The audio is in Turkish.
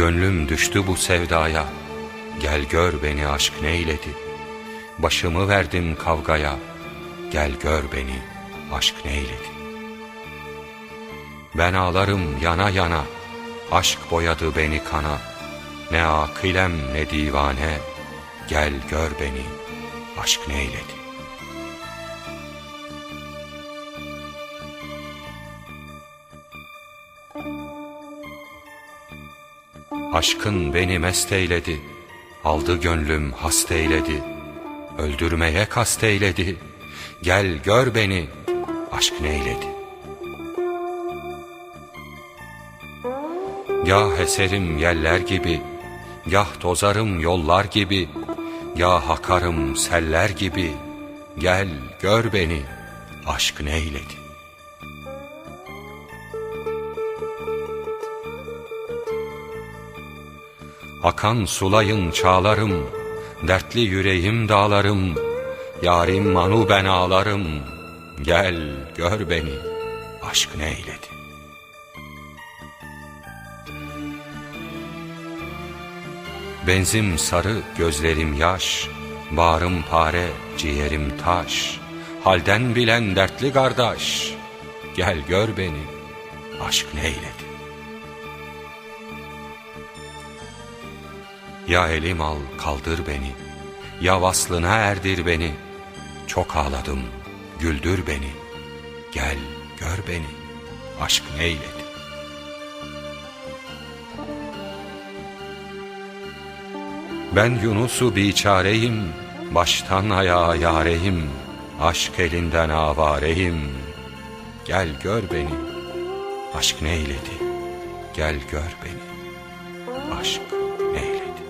Gönlüm düştü bu sevdaya, gel gör beni aşk neyledi. Başımı verdim kavgaya, gel gör beni aşk neyledi. Ben ağlarım yana yana, aşk boyadı beni kana. Ne akilem ne divane, gel gör beni aşk neyledi. Aşkın beni mest eyledi, aldı gönlüm hast eyledi, öldürmeye kast eyledi, gel gör beni, aşk neyledi. Gah eserim yeller gibi, gah tozarım yollar gibi, gah akarım seller gibi, gel gör beni, aşk neyledi. Akan sulayın çağlarım, dertli yüreğim dağlarım, yarim manu ben ağlarım, gel gör beni, aşk neyledi. Benzim sarı, gözlerim yaş, bağrım pare, ciğerim taş, halden bilen dertli kardeş, gel gör beni, aşk neyledi. Ya elim al kaldır beni, ya vaslına erdir beni. Çok ağladım, güldür beni. Gel gör beni, aşk neyledi. Ben Yunus'u biçareyim, baştan ayağa yareyim. Aşk elinden avareyim. Gel gör beni, aşk neyledi. Gel gör beni, aşk neyledi.